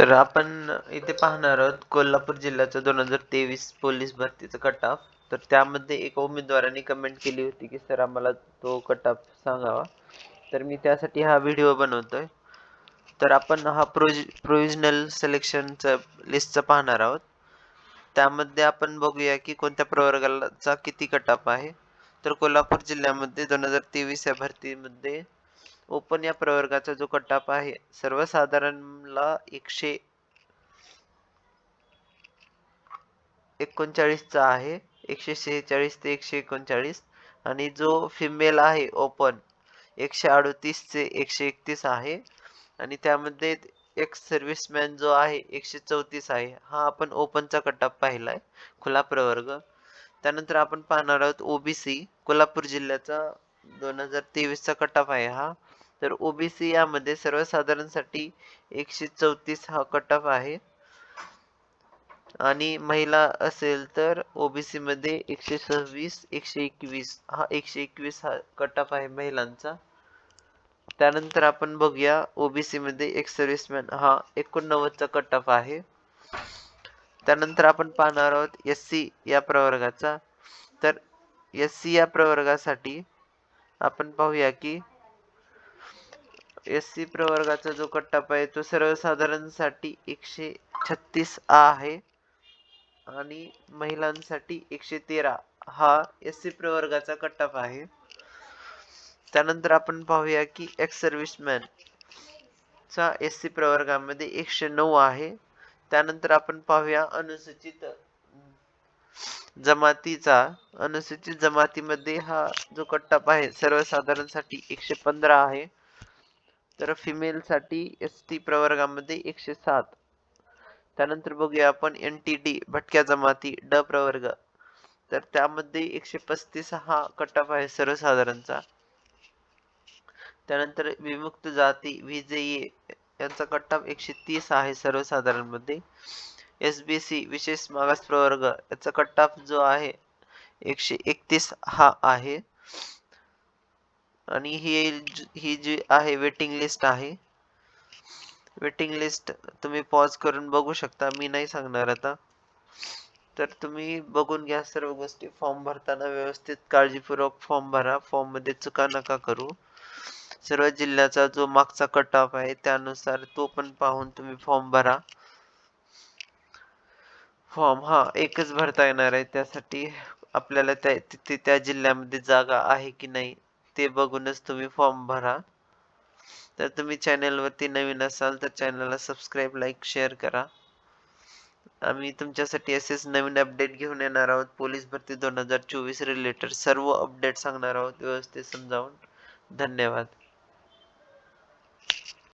तर आपण इथे पाहणार आहोत कोल्हापूर जिल्ह्याचा दोन हजार तेवीस पोलीस भरतीचा कट ऑफ तर त्यामध्ये एक उमेदवाराने कमेंट केली होती की सर आम्हाला तो कट ऑफ सांगावा. तर मी त्यासाठी हा व्हिडिओ बनवतोय. तर आपण हा प्रोज प्रोविजनल सिलेक्शनचा लिस्टचा पाहणार आहोत. त्यामध्ये आपण बघूया की कोणत्या प्रवर्गाचा किती कट ऑफ आहे. तर कोल्हापूर जिल्ह्यामध्ये दोन हजार तेवीस या भरतीमध्ये ओपन या प्रवर्गाचा जो कट ऑफ आहे सर्वसाधारणला एकशे एकोणचाळीसचा आहे. एकशे शेहेचाळीस ते एकशे एकोणचाळीस. आणि जो फिमेल आहे ओपन एकशे अडतीस ते एकशे एकतीस आहे. आणि त्यामध्ये एक सर्व्हिसमॅन जो आहे एकशे चौतीस आहे. हा आपण ओपनचा कट ऑफ पाहिलाय खुला प्रवर्ग. त्यानंतर आपण पाहणार आहोत ओबीसी कोल्हापूर जिल्ह्याचा दोन हजार तेवीसचा कट ऑफ आहे हा. तर ओबीसी यामध्ये सर्वसाधारणसाठी एकशे चौतीस हा कट ऑफ आहे. आणि महिला असेल तर ओबीसी मध्ये एकशे सव्वीस एकशे एकवीस हा एकशे एकवीस हा कट ऑफ आहे महिलांचा. त्यानंतर आपण बघूया ओबीसी मध्ये एक सर्व्हिसमॅन हा एकोणनव्वदचा कट ऑफ आहे. त्यानंतर आपण पाहणार आहोत एस सी या प्रवर्गाचा. तर एस सी या प्रवर्गासाठी आपण पाहूया की एस सी प्रवर्गाचा जो कट्टाप आहे तो सर्वसाधारणसाठी एकशे छत्तीस आ आहे. आणि महिलांसाठी एकशे तेरा हा एस सी प्रवर्गाचा कट्टाप आहे. त्यानंतर आपण पाहूया की एक्स सर्व्हिसमॅन चा एस सी प्रवर्गामध्ये एकशे नऊ आहे. त्यानंतर आपण पाहूया अनुसूचित जमातीचा अनुसूचित जमातीमध्ये हा जो कट्टाप आहे सर्वसाधारणसाठी एकशे पंधरा आहे. तर फिमेल साठी एस टी प्रवर्गामध्ये एकशे सात. त्यानंतर बघूया आपण एन टी डी भटक्या जमाती ड प्रवर्ग. तर त्यामध्ये एकशे पस्तीस हा कट ऑफ आहे सर्वसाधारणचा. त्यानंतर विमुक्त जाती विजे यांचा कट ऑफ एकशे तीस आहे सर्वसाधारणमध्ये एस बी सी विशेष मागास प्रवर्ग याचा कट ऑफ जो आहे एकशे एकतीस हा आहे. आणि ही ही जी आहे वेटिंग लिस्ट आहे वेटिंग लिस्ट तुम्ही पॉज करून बघू शकता. मी नाही सांगणार आता. तर तुम्ही बघून घ्या सर्व गोष्टी. फॉर्म भरताना व्यवस्थित काळजीपूर्वक फॉर्म भरा. फॉर्ममध्ये चुका नका करू. सर्व जिल्ह्याचा जो मागचा कट ऑफ आहे त्यानुसार तो पण पाहून तुम्ही फॉर्म भरा. फॉर्म हा एकच भरता येणार आहे. त्यासाठी आपल्याला त्या तिथे त्या जिल्ह्यामध्ये जागा आहे की नाही ते बघूनच तुम्ही फॉर्म भरा. तर तुम्ही चॅनलवरती नवीन असाल तर चॅनलला सबस्क्राईब लाईक शेअर करा. आम्ही तुमच्यासाठी असेच नवीन अपडेट घेऊन येणार आहोत. पोलीस भरती दोन हजार चोवीस रिलेटेड सर्व अपडेट सांगणार आहोत. व्यवस्थित समजावून. धन्यवाद.